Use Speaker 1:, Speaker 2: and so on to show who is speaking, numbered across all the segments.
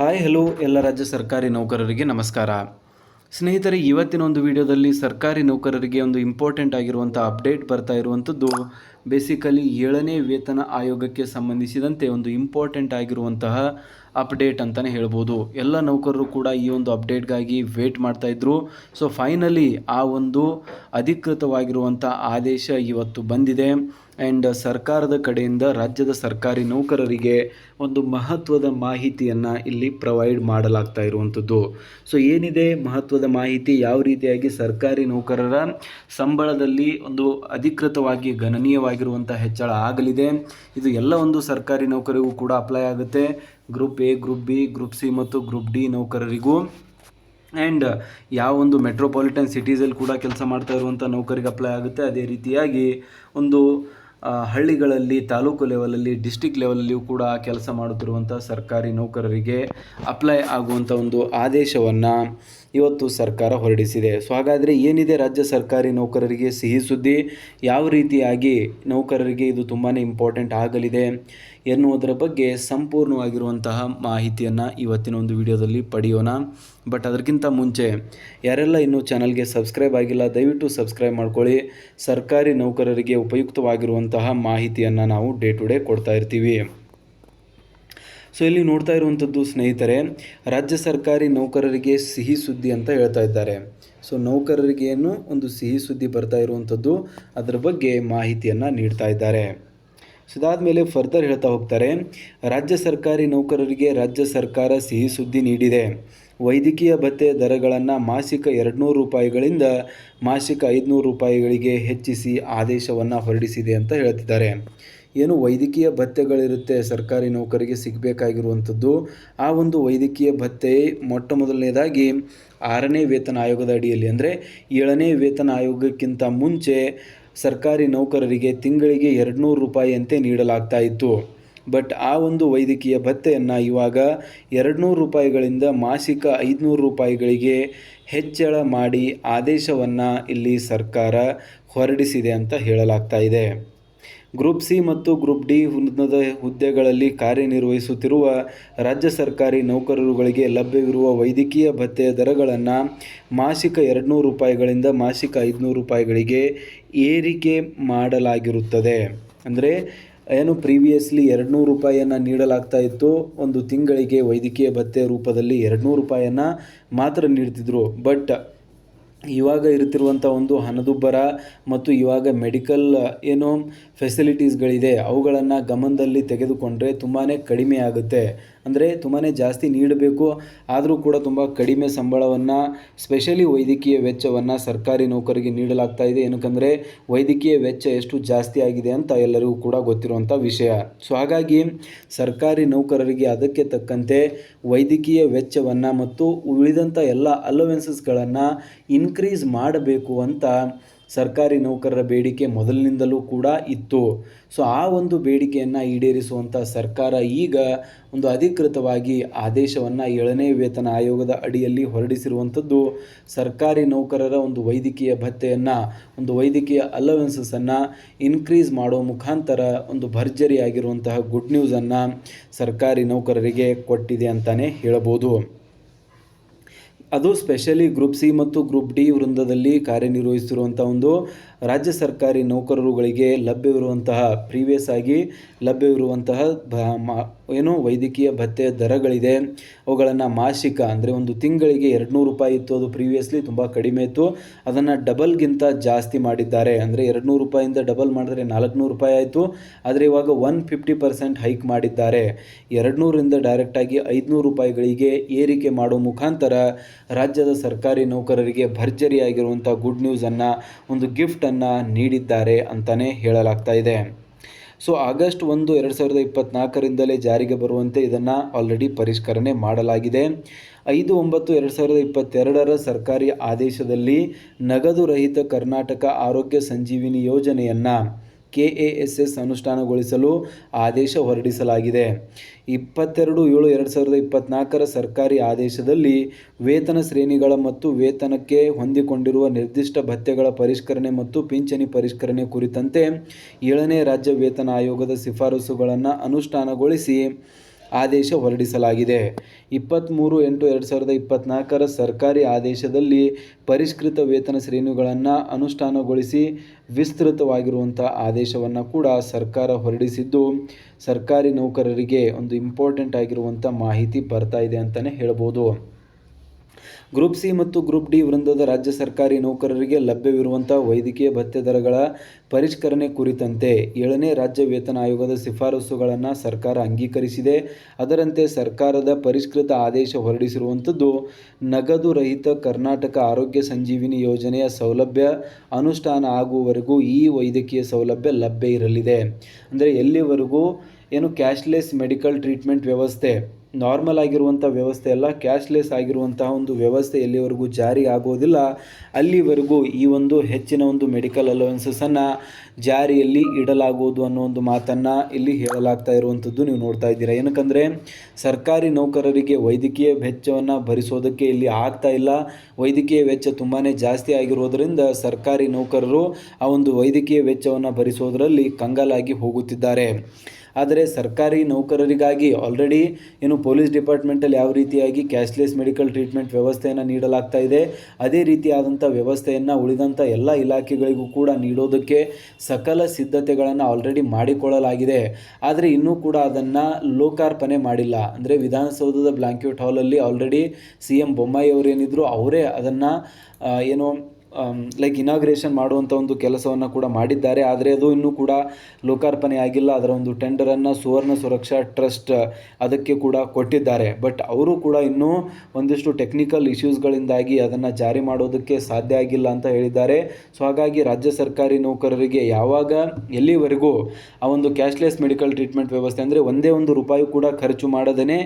Speaker 1: Hi, hello, ಎಲ್ಲ ರಾಜ್ಯ ಸರ್ಕಾರಿ ನೌಕರರಿಗೆ ನಮಸ್ಕಾರ. ಸ್ನೇಹಿತರೆ, ಇವತ್ತಿನ ಒಂದು ವಿಡಿಯೋದಲ್ಲಿ ಸರ್ಕಾರಿ ನೌಕರರಿಗೆ ಒಂದು ಇಂಪಾರ್ಟೆಂಟ್ ಆಗಿರುವಂಥ ಅಪ್ಡೇಟ್ ಬರ್ತಾ ಇರುವಂಥದ್ದು ಬೇಸಿಕಲಿ ಏಳನೇ ವೇತನ ಆಯೋಗಕ್ಕೆ ಸಂಬಂಧಿಸಿದಂತೆ ಒಂದು ಇಂಪಾರ್ಟೆಂಟ್ ಆಗಿರುವಂತಹ ಅಪ್ಡೇಟ್ ಅಂತಲೇ ಹೇಳ್ಬೋದು. ಎಲ್ಲ ನೌಕರರು ಕೂಡ ಈ ಒಂದು ಅಪ್ಡೇಟ್ಗಾಗಿ ವೇಟ್ ಮಾಡ್ತಾ ಇದ್ದರು ಸೊ ಫೈನಲಿ ಆ ಒಂದು ಅಧಿಕೃತವಾಗಿರುವಂಥ ಆದೇಶ ಇವತ್ತು ಬಂದಿದೆ. ಆ್ಯಂಡ್ ಸರ್ಕಾರದ ಕಡೆಯಿಂದ ರಾಜ್ಯದ ಸರ್ಕಾರಿ ನೌಕರರಿಗೆ ಒಂದು ಮಹತ್ವದ ಮಾಹಿತಿಯನ್ನು ಇಲ್ಲಿ ಪ್ರೊವೈಡ್ ಮಾಡಲಾಗ್ತಾ ಇರುವಂಥದ್ದು ಸೊ ಏನಿದೆ ಮಹತ್ವದ ಮಾಹಿತಿ? ಯಾವ ರೀತಿಯಾಗಿ ಸರ್ಕಾರಿ ನೌಕರರ ಸಂಬಳದಲ್ಲಿ ಒಂದು ಅಧಿಕೃತವಾಗಿ ಗಣನೀಯವಾಗಿರುವಂಥ ಹೆಚ್ಚಳ ಆಗಲಿದೆ. ಇದು ಎಲ್ಲ ಒಂದು ಸರ್ಕಾರಿ ನೌಕರಿಗೂ ಕೂಡ ಅಪ್ಲೈ ಆಗುತ್ತೆ. Group A group B group C ಮತ್ತು ಗ್ರೂಪ್ ಡಿ ನೌಕರರಿಗೂ. ಆ್ಯಂಡ್ ಯಾವ ಒಂದು ಮೆಟ್ರೋಪಾಲಿಟನ್ ಸಿಟೀಸಲ್ಲಿ ಕೂಡ ಕೆಲಸ ಮಾಡ್ತಾ ಇರುವಂಥ ನೌಕರಿಗೆ ಅಪ್ಲೈ ಆಗುತ್ತೆ. ಅದೇ ರೀತಿಯಾಗಿ ಒಂದು ಹಳ್ಳಿಗಳಲ್ಲಿ, ತಾಲೂಕು ಲೆವೆಲಲ್ಲಿ ಡಿಸ್ಟಿಕ್ ಲೆವೆಲಲ್ಲಿಯೂ ಕೂಡ ಕೆಲಸ ಮಾಡುತ್ತಿರುವಂಥ ಸರ್ಕಾರಿ ನೌಕರರಿಗೆ ಅಪ್ಲೈ ಆಗುವಂಥ ಒಂದು ಆದೇಶವನ್ನು ಇವತ್ತು ಸರ್ಕಾರ ಹೊರಡಿಸಿದೆ. ಸೊ, ಹಾಗಾದರೆ ಏನಿದೆ ರಾಜ್ಯ ಸರ್ಕಾರಿ ನೌಕರರಿಗೆ ಸಿಹಿ ಸುದ್ದಿ? ಯಾವ ರೀತಿಯಾಗಿ ನೌಕರರಿಗೆ ಇದು ತುಂಬಾ ಇಂಪಾರ್ಟೆಂಟ್ ಆಗಲಿದೆ ಎನ್ನುವುದರ ಬಗ್ಗೆ ಸಂಪೂರ್ಣವಾಗಿರುವಂತಹ ಮಾಹಿತಿಯನ್ನು ಇವತ್ತಿನ ಒಂದು ವಿಡಿಯೋದಲ್ಲಿ ಪಡೆಯೋಣ. ಬಟ್ ಅದಕ್ಕಿಂತ ಮುಂಚೆ, ಯಾರೆಲ್ಲ ಇನ್ನೂ ಚಾನಲ್ಗೆ ಸಬ್ಸ್ಕ್ರೈಬ್ ಆಗಿಲ್ಲ, ದಯವಿಟ್ಟು ಸಬ್ಸ್ಕ್ರೈಬ್ ಮಾಡ್ಕೊಳ್ಳಿ. ಸರ್ಕಾರಿ ನೌಕರರಿಗೆ ಉಪಯುಕ್ತವಾಗಿರುವಂತಹ ಮಾಹಿತಿಯನ್ನು ನಾವು ಡೇ ಟು ಡೇ ಕೊಡ್ತಾ ಇರ್ತೀವಿ. ಸೊ ಇಲ್ಲಿ ನೋಡ್ತಾ ಇರುವಂಥದ್ದು ಸ್ನೇಹಿತರೆ, ರಾಜ್ಯ ಸರ್ಕಾರಿ ನೌಕರರಿಗೆ ಸಿಹಿ ಸುದ್ದಿ ಅಂತ ಹೇಳ್ತಾ ಇದ್ದಾರೆ. ಸೊ ನೌಕರರಿಗೆ ಏನು ಒಂದು ಸಿಹಿ ಸುದ್ದಿ ಬರ್ತಾ ಇರುವಂಥದ್ದು ಅದರ ಬಗ್ಗೆ ಮಾಹಿತಿಯನ್ನು ನೀಡ್ತಾ ಇದ್ದಾರೆ. ಸೊ, ಇದಾದಮೇಲೆ ಫರ್ದರ್ ಹೇಳ್ತಾ ಹೋಗ್ತಾರೆ, ರಾಜ್ಯ ಸರ್ಕಾರಿ ನೌಕರರಿಗೆ ರಾಜ್ಯ ಸರ್ಕಾರ ಸಿಹಿ ಸುದ್ದಿ ನೀಡಿದೆ. ವೈದ್ಯಕೀಯ ಭತ್ಯೆ ದರಗಳನ್ನು ಮಾಸಿಕ ಎರಡುನೂರು ರೂಪಾಯಿಗಳಿಂದ ಮಾಸಿಕ ಐದುನೂರು ರೂಪಾಯಿಗಳಿಗೆ ಹೆಚ್ಚಿಸಿ ಆದೇಶವನ್ನು ಹೊರಡಿಸಿದೆ ಅಂತ ಹೇಳ್ತಿದ್ದಾರೆ. ಏನು ವೈದ್ಯಕೀಯ ಭತ್ಯೆಗಳಿರುತ್ತೆ ಸರ್ಕಾರಿ ನೌಕರಿಗೆ ಸಿಗಬೇಕಾಗಿರುವಂಥದ್ದು. ಆ ಒಂದು ವೈದ್ಯಕೀಯ ಭತ್ಯೆ ಮೊಟ್ಟ ಮೊದಲನೇದಾಗಿ ಆರನೇ ವೇತನ ಆಯೋಗದ ಅಡಿಯಲ್ಲಿ ಅಂದರೆ ಏಳನೇ ವೇತನ ಆಯೋಗಕ್ಕಿಂತ ಮುಂಚೆ ಸರ್ಕಾರಿ ನೌಕರರಿಗೆ ತಿಂಗಳಿಗೆ ಎರಡುನೂರು ರೂಪಾಯಿಯಂತೆ ನೀಡಲಾಗ್ತಾ ಇತ್ತು. ಬಟ್ ಆ ಒಂದು ವೈದ್ಯಕೀಯ ಭತ್ಯೆಯನ್ನು ಇವಾಗ ಎರಡುನೂರು ರೂಪಾಯಿಗಳಿಂದ ಮಾಸಿಕ ಐದುನೂರು ರೂಪಾಯಿಗಳಿಗೆ ಹೆಚ್ಚಳ ಮಾಡಿ ಆದೇಶವನ್ನು ಇಲ್ಲಿ ಸರ್ಕಾರ ಹೊರಡಿಸಿದೆ ಅಂತ ಹೇಳಲಾಗ್ತಾ ಇದೆ. ಗ್ರೂಪ್ ಸಿ ಮತ್ತು ಗ್ರೂಪ್ ಡಿ ಹುದ್ದೆಗಳಲ್ಲಿ ಕಾರ್ಯನಿರ್ವಹಿಸುತ್ತಿರುವ ರಾಜ್ಯ ಸರ್ಕಾರಿ ನೌಕರರುಗಳಿಗೆ ಲಭ್ಯವಿರುವ ವೈದ್ಯಕೀಯ ಭತ್ತೆಯ ದರಗಳನ್ನು ಮಾಸಿಕ ಎರಡುನೂರು ರೂಪಾಯಿಗಳಿಂದ ಮಾಸಿಕ ಐದುನೂರು ರೂಪಾಯಿಗಳಿಗೆ ಏರಿಕೆ ಮಾಡಲಾಗಿರುತ್ತದೆ. ಅಂದರೆ ಏನು ಪ್ರೀವಿಯಸ್ಲಿ ಎರಡುನೂರು ರೂಪಾಯಿಯನ್ನು ನೀಡಲಾಗ್ತಾ ಇತ್ತು. ಒಂದು ತಿಂಗಳಿಗೆ ವೈದ್ಯಕೀಯ ಭತ್ಯೆ ರೂಪದಲ್ಲಿ ಎರಡುನೂರು ರೂಪಾಯಿಯನ್ನು ಮಾತ್ರ ನೀಡ್ತಿದ್ರು. ಬಟ್ ಇವಾಗ ಇರುತ್ತಿರುವಂಥ ಒಂದು ಹಣದುಬ್ಬರ ಮತ್ತು ಇವಾಗ ಮೆಡಿಕಲ್ ಏನು ಫೆಸಿಲಿಟೀಸ್ಗಳಿದೆ ಅವುಗಳನ್ನು ಗಮನದಲ್ಲಿ ತೆಗೆದುಕೊಂಡರೆ ತುಂಬಾ ಕಡಿಮೆ ಆಗುತ್ತೆ. ಅಂದರೆ ತುಂಬಾ ಜಾಸ್ತಿ ನೀಡಬೇಕು. ಆದರೂ ಕೂಡ ತುಂಬ ಕಡಿಮೆ ಸಂಬಳವನ್ನು ಸ್ಪೆಷಲಿ ವೈದ್ಯಕೀಯ ವೆಚ್ಚವನ್ನು ಸರ್ಕಾರಿ ನೌಕರಿಗೆ ನೀಡಲಾಗ್ತಾ ಇದೆ. ಏನಕ್ಕಂದರೆ ವೈದ್ಯಕೀಯ ವೆಚ್ಚ ಎಷ್ಟು ಜಾಸ್ತಿ ಆಗಿದೆ ಅಂತ ಎಲ್ಲರಿಗೂ ಕೂಡ ಗೊತ್ತಿರುವಂಥ ವಿಷಯ. ಸೊ ಹಾಗಾಗಿ ಸರ್ಕಾರಿ ನೌಕರರಿಗೆ ಅದಕ್ಕೆ ತಕ್ಕಂತೆ ವೈದ್ಯಕೀಯ ವೆಚ್ಚವನ್ನು ಮತ್ತು ಉಳಿದಂಥ ಎಲ್ಲ ಅಲೋವೆನ್ಸಸ್ಗಳನ್ನು ಇನ್ಕ್ರೀಸ್ ಮಾಡಬೇಕು ಅಂತ ಸರ್ಕಾರಿ ನೌಕರರ ಬೇಡಿಕೆ ಮೊದಲಿನಿಂದಲೂ ಕೂಡ ಇತ್ತು. ಸೊ ಆ ಒಂದು ಬೇಡಿಕೆಯನ್ನು ಈಡೇರಿಸುವಂಥ ಸರ್ಕಾರ ಈಗ ಒಂದು ಅಧಿಕೃತವಾಗಿ ಆದೇಶವನ್ನು ಏಳನೇ ವೇತನ ಆಯೋಗದ ಅಡಿಯಲ್ಲಿ ಹೊರಡಿಸಿರುವಂಥದ್ದು ಸರ್ಕಾರಿ ನೌಕರರ ಒಂದು ವೈದ್ಯಕೀಯ ಭತ್ಯೆಯನ್ನು ಒಂದು ವೈದ್ಯಕೀಯ ಅಲವೆನ್ಸಸನ್ನು ಇನ್ಕ್ರೀಸ್ ಮಾಡೋ ಮುಖಾಂತರ ಒಂದು ಭರ್ಜರಿಯಾಗಿರುವಂತಹ ಗುಡ್ ನ್ಯೂಸನ್ನು ಸರ್ಕಾರಿ ನೌಕರರಿಗೆ ಕೊಟ್ಟಿದೆ ಅಂತಲೇ ಹೇಳಬಹುದು. ಅದು ಸ್ಪೆಷಲಿ ಗ್ರೂಪ್ ಸಿ ಮತ್ತು ಗ್ರೂಪ್ ಡಿ ವೃಂದದಲ್ಲಿ ಕಾರ್ಯನಿರ್ವಹಿಸಿರುವಂಥ ಒಂದು ರಾಜ್ಯ ಸರ್ಕಾರಿ ನೌಕರರುಗಳಿಗೆ ಲಭ್ಯವಿರುವಂತಹ ಪ್ರೀವಿಯಸ್ ಆಗಿ ಲಭ್ಯವಿರುವಂತಹ ಏನು ವೈದ್ಯಕೀಯ ಭತ್ಯೆ ದರಗಳಿದೆ. ಅವುಗಳನ್ನು ಮಾಸಿಕ ಅಂದರೆ ಒಂದು ತಿಂಗಳಿಗೆ ಎರಡುನೂರು ರೂಪಾಯಿ ಇತ್ತು. ಅದು ಪ್ರೀವಿಯಸ್ಲಿ ತುಂಬ ಕಡಿಮೆ ಇತ್ತು. ಅದನ್ನು ಡಬಲ್ಗಿಂತ ಜಾಸ್ತಿ ಮಾಡಿದ್ದಾರೆ. ಅಂದರೆ ಎರಡುನೂರು ರೂಪಾಯಿಂದ ಡಬಲ್ ಮಾಡಿದ್ರೆ ನಾಲ್ಕುನೂರು ರೂಪಾಯಿ ಆಯಿತು. ಆದರೆ ಇವಾಗ ಒನ್ ಫಿಫ್ಟಿ ಪರ್ಸೆಂಟ್ ಹೈಕ್ ಮಾಡಿದ್ದಾರೆ. ಎರಡುನೂರಿಂದ ಡೈರೆಕ್ಟಾಗಿ ಐದುನೂರು ರೂಪಾಯಿಗಳಿಗೆ ಏರಿಕೆ ಮಾಡೋ ಮುಖಾಂತರ ರಾಜ್ಯದ ಸರ್ಕಾರಿ ನೌಕರರಿಗೆ ಭರ್ಜರಿಯಾಗಿರುವಂಥ ಗುಡ್ ನ್ಯೂಸನ್ನು ಒಂದು ಗಿಫ್ಟನ್ನು ನೀಡಿದ್ದಾರೆ ಅಂತಲೇ ಹೇಳಲಾಗ್ತಾ ಇದೆ. ಸೊ ಆಗಸ್ಟ್ ಒಂದು, ಎರಡು ಸಾವಿರದ ಇಪ್ಪತ್ತ್ನಾಲ್ಕರಿಂದಲೇ ಜಾರಿಗೆ ಬರುವಂತೆ ಇದನ್ನು ಆಲ್ರೆಡಿ ಪರಿಷ್ಕರಣೆ ಮಾಡಲಾಗಿದೆ. ಐದು, ಒಂಬತ್ತು, ಎರಡು ಸಾವಿರದ ಇಪ್ಪತ್ತೆರಡರ ಸರ್ಕಾರಿ ಆದೇಶದಲ್ಲಿ ನಗದು ರಹಿತ ಕರ್ನಾಟಕ ಆರೋಗ್ಯ ಸಂಜೀವಿನಿ ಯೋಜನೆಯನ್ನು ಕೆ ಎ ಎಸ್ ಎಸ್ ಅನುಷ್ಠಾನಗೊಳಿಸಲು ಆದೇಶ ಹೊರಡಿಸಲಾಗಿದೆ. ಇಪ್ಪತ್ತೆರಡು ಏಳು ಎರಡು ಸಾವಿರದ ಇಪ್ಪತ್ತ್ನಾಲ್ಕರ ಸರ್ಕಾರಿ ಆದೇಶದಲ್ಲಿ ವೇತನ ಶ್ರೇಣಿಗಳ ಮತ್ತು ವೇತನಕ್ಕೆ ಹೊಂದಿಕೊಂಡಿರುವ ನಿರ್ದಿಷ್ಟ ಭತ್ಯೆಗಳ ಪರಿಷ್ಕರಣೆ ಮತ್ತು ಪಿಂಚಣಿ ಪರಿಷ್ಕರಣೆ ಕುರಿತಂತೆ ಏಳನೇ ರಾಜ್ಯ ವೇತನ ಆಯೋಗದ ಶಿಫಾರಸುಗಳನ್ನು ಅನುಷ್ಠಾನಗೊಳಿಸಿ ಆದೇಶ ಹೊರಡಿಸಲಾಗಿದೆ. ಇಪ್ಪತ್ತ್ಮೂರು ಎಂಟು ಎರಡು ಸಾವಿರದ ಇಪ್ಪತ್ತ್ನಾಲ್ಕರ ಸರ್ಕಾರಿ ಆದೇಶದಲ್ಲಿ ಪರಿಷ್ಕೃತ ವೇತನ ಶ್ರೇಣಿಗಳನ್ನು ಅನುಷ್ಠಾನಗೊಳಿಸಿ ವಿಸ್ತೃತವಾಗಿರುವಂಥ ಆದೇಶವನ್ನು ಕೂಡ ಸರ್ಕಾರ ಹೊರಡಿಸಿದ್ದು, ಸರ್ಕಾರಿ ನೌಕರರಿಗೆ ಒಂದು ಇಂಪಾರ್ಟೆಂಟ್ ಆಗಿರುವಂಥ ಮಾಹಿತಿ ಬರ್ತಾ ಇದೆ ಅಂತಲೇ ಹೇಳ್ಬೋದು. ಗ್ರೂಪ್ ಸಿ ಮತ್ತು ಗ್ರೂಪ್ ಡಿ ವೃಂದದ ರಾಜ್ಯ ಸರ್ಕಾರಿ ನೌಕರರಿಗೆ ಲಭ್ಯವಿರುವಂಥ ವೈದ್ಯಕೀಯ ಭತ್ಯೆ ದರಗಳ ಪರಿಷ್ಕರಣೆ ಕುರಿತಂತೆ ಏಳನೇ ರಾಜ್ಯ ವೇತನ ಆಯೋಗದ ಶಿಫಾರಸುಗಳನ್ನು ಸರ್ಕಾರ ಅಂಗೀಕರಿಸಿದೆ. ಅದರಂತೆ ಸರ್ಕಾರದ ಪರಿಷ್ಕೃತ ಆದೇಶ ಹೊರಡಿಸಿರುವಂಥದ್ದು, ನಗದು ರಹಿತ ಕರ್ನಾಟಕ ಆರೋಗ್ಯ ಸಂಜೀವಿನಿ ಯೋಜನೆಯ ಸೌಲಭ್ಯ ಅನುಷ್ಠಾನ ಆಗುವವರೆಗೂ ಈ ವೈದ್ಯಕೀಯ ಸೌಲಭ್ಯ ಲಭ್ಯ ಇರಲಿದೆ. ಅಂದರೆ ಎಲ್ಲಿವರೆಗೂ ಏನು ಕ್ಯಾಶ್ಲೆಸ್ ಮೆಡಿಕಲ್ ಟ್ರೀಟ್ಮೆಂಟ್ ವ್ಯವಸ್ಥೆ ನಾರ್ಮಲ್ ಆಗಿರುವಂಥ ವ್ಯವಸ್ಥೆ ಅಲ್ಲ ಕ್ಯಾಶ್ಲೆಸ್ ಆಗಿರುವಂತಹ ಒಂದು ವ್ಯವಸ್ಥೆ ಎಲ್ಲಿವರೆಗೂ ಜಾರಿ ಆಗೋದಿಲ್ಲ. ಅಲ್ಲಿವರೆಗೂ ಈ ಒಂದು ಹೆಚ್ಚಿನ ಒಂದು ಮೆಡಿಕಲ್ ಅಲವೆನ್ಸಸನ್ನು ಜಾರಿಯಲ್ಲಿ ಇಡಲಾಗುವುದು ಅನ್ನೋ ಒಂದು ಮಾತನ್ನು ಇಲ್ಲಿ ಹೇಳಲಾಗ್ತಾ ಇರುವಂಥದ್ದು ನೀವು ನೋಡ್ತಾ ಇದ್ದೀರಾ. ಏನಕ್ಕಂದರೆ, ಸರ್ಕಾರಿ ನೌಕರರಿಗೆ ವೈದ್ಯಕೀಯ ವೆಚ್ಚವನ್ನು ಭರಿಸೋದಕ್ಕೆ ಇಲ್ಲಿ ಆಗ್ತಾ ಇಲ್ಲ. ವೈದ್ಯಕೀಯ ವೆಚ್ಚ ತುಂಬಾ ಜಾಸ್ತಿ ಆಗಿರೋದರಿಂದ ಸರ್ಕಾರಿ ನೌಕರರು ಆ ಒಂದು ವೈದ್ಯಕೀಯ ವೆಚ್ಚವನ್ನು ಭರಿಸೋದರಲ್ಲಿ ಕಂಗಾಲಾಗಿ ಹೋಗುತ್ತಿದ್ದಾರೆ. ಆದರೆ ಸರ್ಕಾರಿ ನೌಕರರಿಗಾಗಿ ಆಲ್ರೆಡಿ ಏನು ಪೊಲೀಸ್ ಡಿಪಾರ್ಟ್ಮೆಂಟಲ್ಲಿ ಯಾವ ರೀತಿಯಾಗಿ ಕ್ಯಾಶ್ಲೆಸ್ ಮೆಡಿಕಲ್ ಟ್ರೀಟ್ಮೆಂಟ್ ವ್ಯವಸ್ಥೆಯನ್ನು ನೀಡಲಾಗ್ತಾ ಇದೆ, ಅದೇ ರೀತಿಯಾದಂಥ ವ್ಯವಸ್ಥೆಯನ್ನು ಉಳಿದಂಥ ಎಲ್ಲ ಇಲಾಖೆಗಳಿಗೂ ಕೂಡ ನೀಡೋದಕ್ಕೆ ಸಕಲ ಸಿದ್ಧತೆಗಳನ್ನು ಆಲ್ರೆಡಿ ಮಾಡಿಕೊಳ್ಳಲಾಗಿದೆ. ಆದರೆ ಇನ್ನೂ ಕೂಡ ಅದನ್ನು ಲೋಕಾರ್ಪಣೆ ಮಾಡಿಲ್ಲ. ಅಂದರೆ ವಿಧಾನಸೌಧದ ಬ್ಲಾಂಕ್ಯೂಟ್ ಹಾಲಲ್ಲಿ ಆಲ್ರೆಡಿ ಸಿ ಎಂ ಬೊಮ್ಮಾಯಿ ಅವರೇನಿದ್ರು ಅವರೇ ಅದನ್ನು ಏನು ಲೈಕ್ ಇನಾಗ್ರೇಷನ್ ಮಾಡುವಂಥ ಒಂದು ಕೆಲಸವನ್ನು ಕೂಡ ಮಾಡಿದ್ದಾರೆ. ಆದರೆ ಅದು ಇನ್ನೂ ಕೂಡ ಲೋಕಾರ್ಪಣೆ ಆಗಿಲ್ಲ ಅದರ ಒಂದು ಟೆಂಡರನ್ನು ಸುವರ್ಣ ಸುರಕ್ಷಾ ಟ್ರಸ್ಟ್ ಅದಕ್ಕೆ ಕೂಡ ಕೊಟ್ಟಿದ್ದಾರೆ. ಬಟ್ ಅವರು ಕೂಡ ಇನ್ನೂ ಒಂದಿಷ್ಟು ಟೆಕ್ನಿಕಲ್ ಇಶ್ಯೂಸ್ಗಳಿಂದಾಗಿ ಅದನ್ನು ಜಾರಿ ಮಾಡೋದಕ್ಕೆ ಸಾಧ್ಯ ಆಗಿಲ್ಲ ಅಂತ ಹೇಳಿದ್ದಾರೆ. ಸೊ ಹಾಗಾಗಿ ರಾಜ್ಯ ಸರ್ಕಾರಿ ನೌಕರರಿಗೆ ಯಾವಾಗ, ಎಲ್ಲಿವರೆಗೂ ಆ ಒಂದು ಕ್ಯಾಶ್ಲೆಸ್ ಮೆಡಿಕಲ್ ಟ್ರೀಟ್ಮೆಂಟ್ ವ್ಯವಸ್ಥೆ ಅಂದರೆ ಒಂದೇ ಒಂದು ರೂಪಾಯಿ ಕೂಡ ಖರ್ಚು ಮಾಡದೇ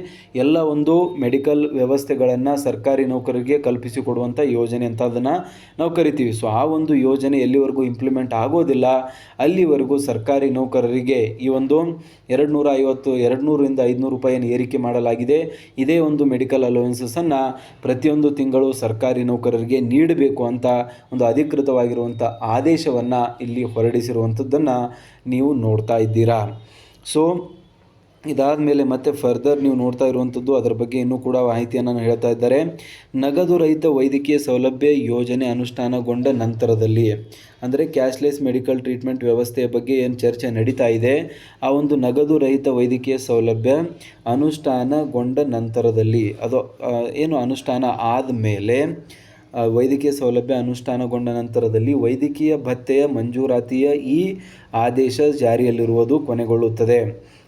Speaker 1: ಎಲ್ಲ ಒಂದು ಮೆಡಿಕಲ್ ವ್ಯವಸ್ಥೆಗಳನ್ನು ಸರ್ಕಾರಿ ನೌಕರರಿಗೆ ಕಲ್ಪಿಸಿಕೊಡುವಂಥ ಯೋಜನೆ ಅಂತ ಅದನ್ನು ನಾವು ಕರಿತೀವಿ. ಸೊ, ಆ ಒಂದು ಯೋಜನೆ ಎಲ್ಲಿವರೆಗೂ ಇಂಪ್ಲಿಮೆಂಟ್ ಆಗೋದಿಲ್ಲ, ಅಲ್ಲಿವರೆಗೂ ಸರ್ಕಾರಿ ನೌಕರರಿಗೆ ಈ ಒಂದು ಎರಡು ನೂರ ಐವತ್ತು ಎರಡು ನೂರರಿಂದ ಐದುನೂರು ರೂಪಾಯಿಯನ್ನು ಏರಿಕೆ ಮಾಡಲಾಗಿದೆ. ಇದೇ ಒಂದು ಮೆಡಿಕಲ್ ಅಲೋವೆನ್ಸಸನ್ನು ಪ್ರತಿಯೊಂದು ತಿಂಗಳು ಸರ್ಕಾರಿ ನೌಕರರಿಗೆ ನೀಡಬೇಕು ಅಂತ ಒಂದು ಅಧಿಕೃತವಾಗಿರುವಂಥ ಆದೇಶವನ್ನು ಇಲ್ಲಿ ಹೊರಡಿಸಿರುವಂಥದ್ದನ್ನು ನೀವು ನೋಡ್ತಾ ಇದ್ದೀರಾ. ಸೊ ಇದಾದ ಮೇಲೆ ಮತ್ತೆ ಫರ್ದರ್ ನೀವು ನೋಡ್ತಾ ಇರುವಂಥದ್ದು ಅದರ ಬಗ್ಗೆ ಇನ್ನೂ ಕೂಡ ಮಾಹಿತಿಯನ್ನು ಹೇಳ್ತಾ ಇದ್ದಾರೆ. ನಗದು ರಹಿತ ವೈದ್ಯಕೀಯ ಸೌಲಭ್ಯ ಯೋಜನೆ ಅನುಷ್ಠಾನಗೊಂಡ ನಂತರದಲ್ಲಿ ಅಂದರೆ ಕ್ಯಾಶ್ಲೆಸ್ ಮೆಡಿಕಲ್ ಟ್ರೀಟ್ಮೆಂಟ್ ವ್ಯವಸ್ಥೆಯ ಬಗ್ಗೆ ಏನು ಚರ್ಚೆ ನಡೀತಾ ಇದೆ, ಆ ಒಂದು ನಗದು ರಹಿತ ವೈದ್ಯಕೀಯ ಸೌಲಭ್ಯ ಅನುಷ್ಠಾನಗೊಂಡ ನಂತರದಲ್ಲಿ ಅದು ಏನು ಅನುಷ್ಠಾನ ಆದಮೇಲೆ ವೈದ್ಯಕೀಯ ಸೌಲಭ್ಯ ಅನುಷ್ಠಾನಗೊಂಡ ನಂತರದಲ್ಲಿ ವೈದ್ಯಕೀಯ ಭತ್ಯೆಯ ಮಂಜೂರಾತಿಯ ಈ ಆದೇಶ ಜಾರಿಯಲ್ಲಿರುವುದು ಕೊನೆಗೊಳ್ಳುತ್ತದೆ.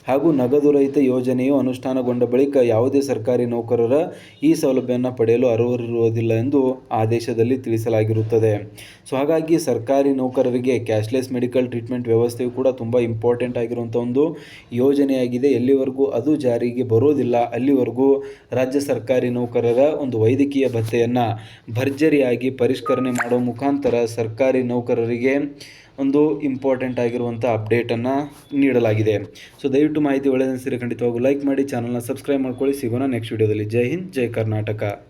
Speaker 1: ಹಾಗೂ ನಗದು ರಹಿತ ಯೋಜನೆಯು ಅನುಷ್ಠಾನಗೊಂಡ ಬಳಿಕ ಯಾವುದೇ ಸರ್ಕಾರಿ ನೌಕರರ ಈ ಸೌಲಭ್ಯವನ್ನು ಪಡೆಯಲು ಅರ್ಹರಿರುವುದಿಲ್ಲ ಎಂದು ಆದೇಶದಲ್ಲಿ ತಿಳಿಸಲಾಗಿರುತ್ತದೆ. ಸೊ, ಹಾಗಾಗಿ ಸರ್ಕಾರಿ ನೌಕರರಿಗೆ ಕ್ಯಾಶ್ಲೆಸ್ ಮೆಡಿಕಲ್ ಟ್ರೀಟ್ಮೆಂಟ್ ವ್ಯವಸ್ಥೆಯು ಕೂಡ ತುಂಬ ಇಂಪಾರ್ಟೆಂಟ್ ಆಗಿರುವಂಥ ಒಂದು ಯೋಜನೆಯಾಗಿದೆ. ಎಲ್ಲಿವರೆಗೂ ಅದು ಜಾರಿಗೆ ಬರೋದಿಲ್ಲ. ಅಲ್ಲಿವರೆಗೂ ರಾಜ್ಯ ಸರ್ಕಾರಿ ನೌಕರರ ಒಂದು ವೈದ್ಯಕೀಯ ಭತ್ಯೆಯನ್ನು ಭರ್ಜರಿಯಾಗಿ ಪರಿಷ್ಕರಣೆ ಮಾಡುವ ಮುಖಾಂತರ ಸರ್ಕಾರಿ ನೌಕರರಿಗೆ ಒಂದು ಇಂಪಾರ್ಟೆಂಟ್ ಆಗಿರುವಂಥ ಅಪ್ಡೇಟನ್ನು ನೀಡಲಾಗಿದೆ. ಸೊ ದಯವಿಟ್ಟು ಮಾಹಿತಿ ಒಳ್ಳೆಯದನ್ಸಿದ್ರೆ ಖಂಡಿತವಾಗೂ ಲೈಕ್ ಮಾಡಿ ಚಾನಲ್ನ ಸಬ್ಸ್ಕ್ರೈಬ್ ಮಾಡ್ಕೊಳ್ಳಿ. ಸಿಗೋಣ ನೆಕ್ಸ್ಟ್ ವೀಡಿಯೋದಲ್ಲಿ ಜೈ ಹಿಂದ್, ಜೈ ಕರ್ನಾಟಕ.